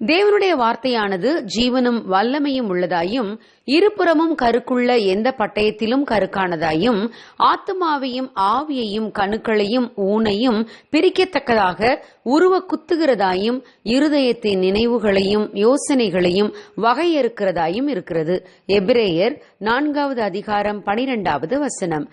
தேவனுடைய வார்த்தையானது ஜீவனும் வல்லமையும் உள்ளதாயும் இருபுறமும் கருக்குள்ள எந்த பட்டயத்திலும் கருக்கானதாயும் ஆத்துமாவையும் ஆவியையும் கணுக்களையும் ஊனையும் பிரிக்கத்தக்கதாக உருவ குத்துகிறதாயும் இருதயத்தின் நினைவுகளையும் யோசனைகளையும் வகையறுக்கிறதாயும் இருக்கிறது. எபிரேயர் நான்காவது அதிகாரம் பனிரெண்டாவது வசனம்.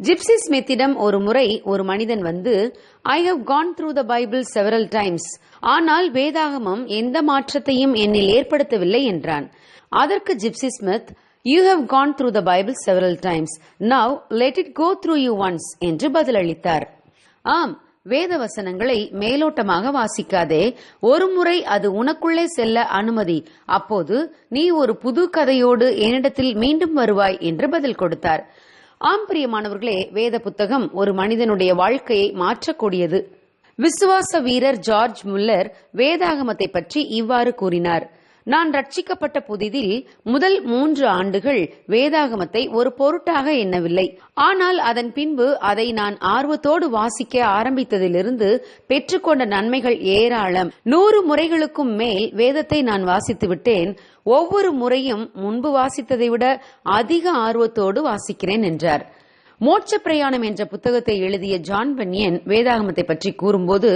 ஜிப்சி ஸ்மித்திடம் ஒரு முறை ஒரு மனிதன் வந்து I have gone through the Bible several times ஆனால் வேதாகமம் எந்த மாற்றத்தையும் என்னில் ஏற்படுத்தவில்லை என்றான். அதற்கு Gipsy Smith you have gone through the Bible several times now let it go through you once என்று பதிலளித்தார். ஆம் வேத வசனங்களை மேலோட்டமாக வாசிக்காதே. ஒரு முறை அது உனக்குள்ளே செல்ல அனுமதி. அப்போது நீ ஒரு புது கதையோடு என்னிடத்தில் மீண்டும் வருவாய் என்று பதில் கொடுத்தார். ஆம் பிரியமானவர்களே வேத புத்தகம் ஒரு மனிதனுடைய வாழ்க்கையை மாற்றக்கூடியது. விசுவாச வீரர் ஜார்ஜ் முல்லர் வேதாகமத்தை பற்றி இவ்வாறு கூறினார். நான் ரட்சிக்கப்பட்ட புதிதில் முதல் மூன்று ஆண்டுகள் வேதாகமத்தை ஒரு பொருட்டாக எண்ணவில்லை. ஆனால் அதன் பின்பு அதை நான் ஆர்வத்தோடு வாசிக்க ஆரம்பித்ததிலிருந்து பெற்றுக்கொண்ட நன்மைகள் ஏராளம். நூறு முறைகளுக்கும் மேல் வேதத்தை நான் வாசித்து விட்டேன். ஒவ்வொரு முறையும் முன்பு வாசித்ததை விட அதிக ஆர்வத்தோடு வாசிக்கிறேன் என்றார். மோட்ச பிரயாணம் என்ற புத்தகத்தை எழுதிய ஜான் பன்யன் வேதாகமத்தை பற்றி கூறும்போது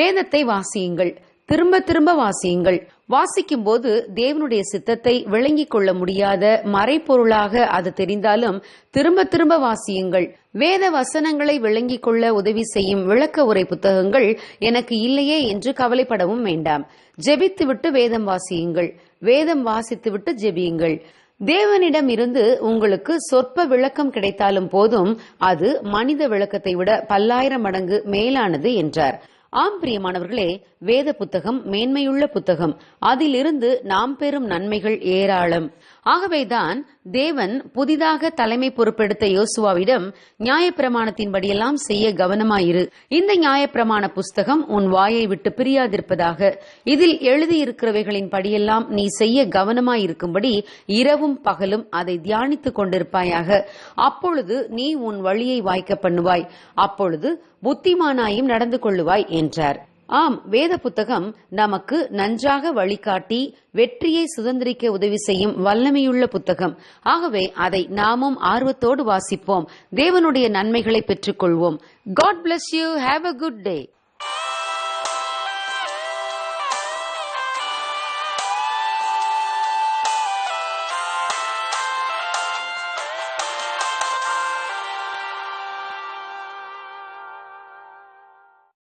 வேதத்தை வாசியுங்கள். திரும்ப திரும்ப வாசியுங்கள். வாசிக்கும் போது தேவனுடைய சித்தத்தை விளங்கிக் கொள்ள முடியாத மறைப்பொருளாக அது தெரிந்தாலும் திரும்ப திரும்ப வாசியுங்கள். வேத வசனங்களை விளங்கிக் கொள்ள உதவி செய்யும் விளக்க உரை புத்தகங்கள் எனக்கு இல்லையே என்று கவலைப்படவும் வேண்டாம். ஜெபித்துவிட்டு வேதம் வாசியுங்கள். வேதம் வாசித்துவிட்டு ஜெபியுங்கள். தேவனிடம் இருந்து உங்களுக்கு சொற்ப விளக்கம் கிடைத்தாலும் போதும் அது மனித விளக்கத்தை விட பல்லாயிரம் மடங்கு மேலானது என்றார். ஆம் பிரியமானவர்களே வேத புத்தகம் மேன்மையுள்ள புத்தகம். அதிலிருந்து நாம் பெறும் நன்மைகள் ஏராளம். ஆகவேதான் தேவன் புதிதாக தலைமை பொறுப்பெடுத்த யோசுவாவிடம் நியாயப்பிரமாணத்தின்படியெல்லாம் செய்ய கவனமாயிரு. இந்த நியாயப்பிரமாண புஸ்தகம் உன் வாயை விட்டு பிரியாதிருப்பதாக. இதில் எழுதியிருக்கிறவைகளின் படியெல்லாம் நீ செய்ய கவனமாயிருக்கும்படி இரவும் பகலும் அதை தியானித்துக் கொண்டிருப்பாயாக. அப்பொழுது நீ உன் வழியை வாய்க்க பண்ணுவாய். அப்பொழுது புத்திமானாயும் நடந்து கொள்ளுவாய் என்றார். ஆம் வேத புத்தகம் நமக்கு நன்றாக வழிகாட்டி வெற்றியை சுதந்திரிக்க உதவி செய்யும் வல்லமையுள்ள புத்தகம். ஆகவே அதை நாமும் ஆர்வத்தோடு வாசிப்போம். தேவனுடைய நன்மைகளை பெற்றுக்கொள்வோம். God bless you have a good day